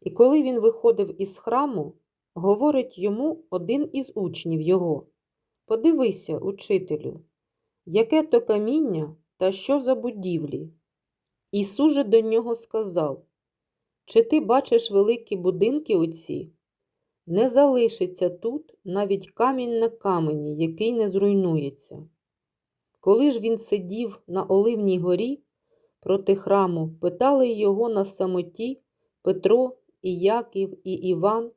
І коли він виходив із храму, говорить йому один із учнів його: Подивися, учителю, яке то каміння та що за будівлі. Ісус же до нього сказав: Чи ти бачиш великі будинки оці? Не залишиться тут навіть камінь на камені, який не зруйнується. Коли ж він сидів на Оливній горі проти храму, питали його на самоті Петро, і Яків, і Іван,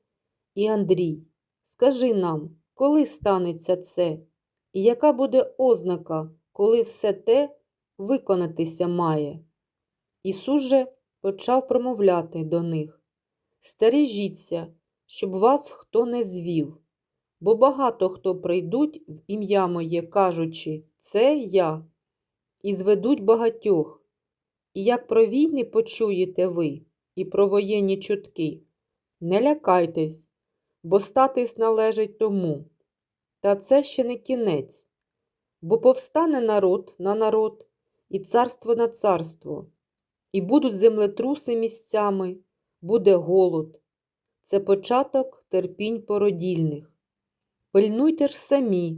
і Андрій. Скажи нам, коли станеться це, і яка буде ознака, коли все те виконатися має? Ісус же почав промовляти до них Стережіться, щоб вас хто не звів, бо багато хто прийдуть в ім'я моє, кажучи, це я, і зведуть багатьох. І як про війни почуєте ви, і про воєнні чутки, не лякайтесь, бо статись належить тому. Та це ще не кінець, бо повстане народ на народ, і царство на царство, і будуть землетруси місцями, буде голод. Це початок терпінь породільних. Пильнуйте ж самі,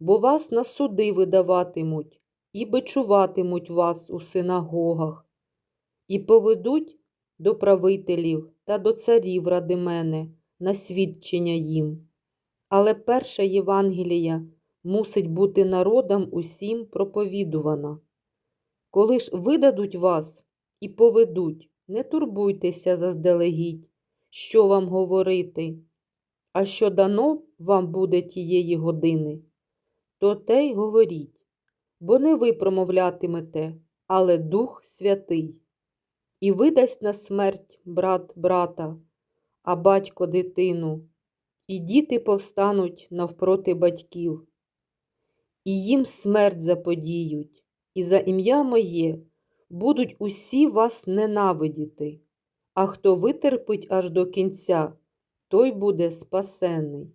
бо вас на суди видаватимуть, і бичуватимуть вас у синагогах, і поведуть до правителів та до царів ради мене на свідчення їм. Але перша Євангелія мусить бути народам усім проповідувана. Коли ж видадуть вас і поведуть, не турбуйтеся заздалегідь, що вам говорити, а що дано вам буде тієї години, то те й говоріть, бо не ви промовлятимете, але Дух Святий. І видасть на смерть брат брата, а батько дитину, і діти повстануть навпроти батьків, і їм смерть заподіють, і за ім'я моє будуть усі вас ненавидіти, а хто витерпить аж до кінця, той буде спасений.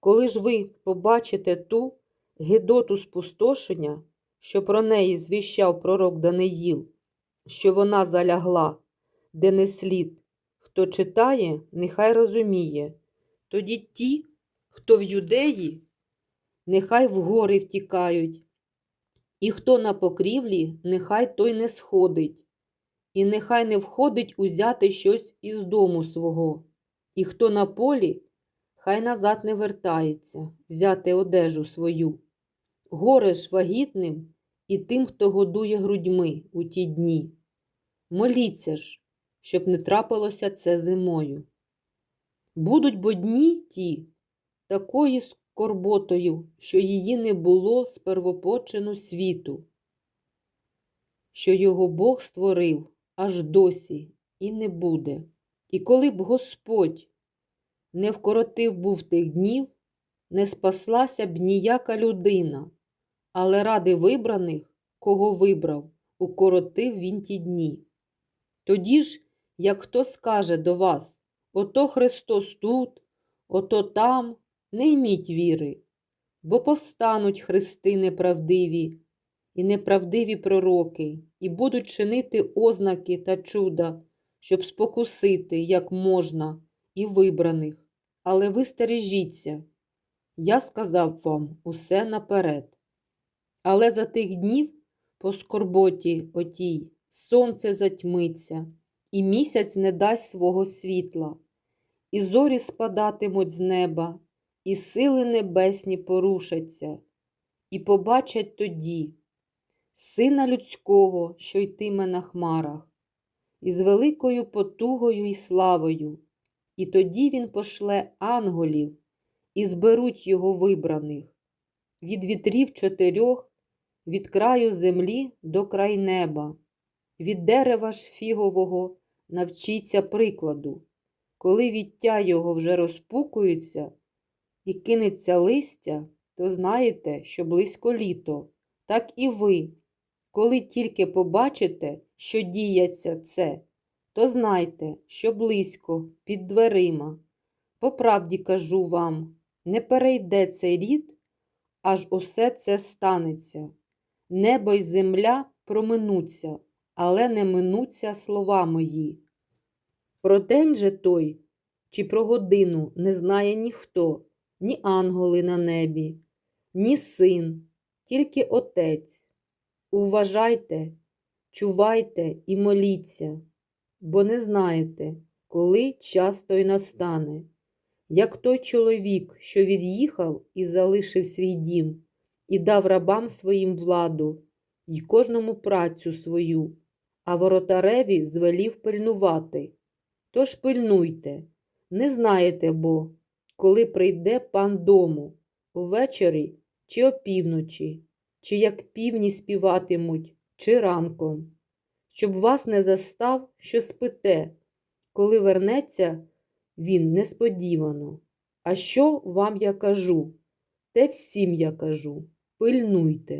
Коли ж ви побачите ту гидоту спустошення, що про неї звіщав пророк Даниїл, що вона залягла, де не слід, хто читає, нехай розуміє. Тоді ті, хто в юдеї, нехай в гори втікають, і хто на покрівлі, нехай той не сходить, і нехай не входить узяти щось із дому свого, і хто на полі, хай назад не вертається, взяти одежу свою. Горе ж вагітним і тим, хто годує грудьми у ті дні. Моліться ж, щоб не трапилося це зимою. Будуть бо дні ті такою скорботою, що її не було з первопочину світу, що його Бог створив аж досі і не буде. І коли б Господь не вкоротив був тих днів, не спаслася б ніяка людина, але ради вибраних, кого вибрав, укоротив він ті дні. Тоді ж, як хто скаже до вас, ото Христос тут, ото там, не йміть віри, бо повстануть христи неправдиві і неправдиві пророки, і будуть чинити ознаки та чуда, щоб спокусити, як можна, і вибраних. Але ви стережіться, я сказав вам усе наперед. Але за тих днів по скорботі отій сонце затьмиться, і місяць не дасть свого світла, і зорі спадатимуть з неба, і сили небесні порушаться, і побачать тоді Сина людського, що йтиме на хмарах, із великою потугою і славою, і тоді він пошле анголів і зберуть його вибраних. Від вітрів чотирьох, від краю землі до край неба, від дерева ж фігового навчіться прикладу, коли віття його вже розпукується і кинеться листя, то знаєте, що близько літо, так і ви, коли тільки побачите, що діється це, то знайте, що близько під дверима. По правді кажу вам, не перейде цей рід, аж усе це станеться. Небо й земля проминуться, але не минуться слова мої. Про день же той, чи про годину не знає ніхто, ні ангели на небі, ні син, тільки Отець. Уважайте, чувайте і моліться, бо не знаєте, коли час той настане. Як той чоловік, що від'їхав і залишив свій дім, і дав рабам своїм владу, й кожному працю свою, а воротареві звелів пильнувати. Тож пильнуйте, не знаєте бо, коли прийде пан дому, увечері чи опівночі, чи як півні співатимуть, чи ранком, щоб вас не застав, що спите, коли вернеться він несподівано. А що вам я кажу? Те всім я кажу, пильнуйте.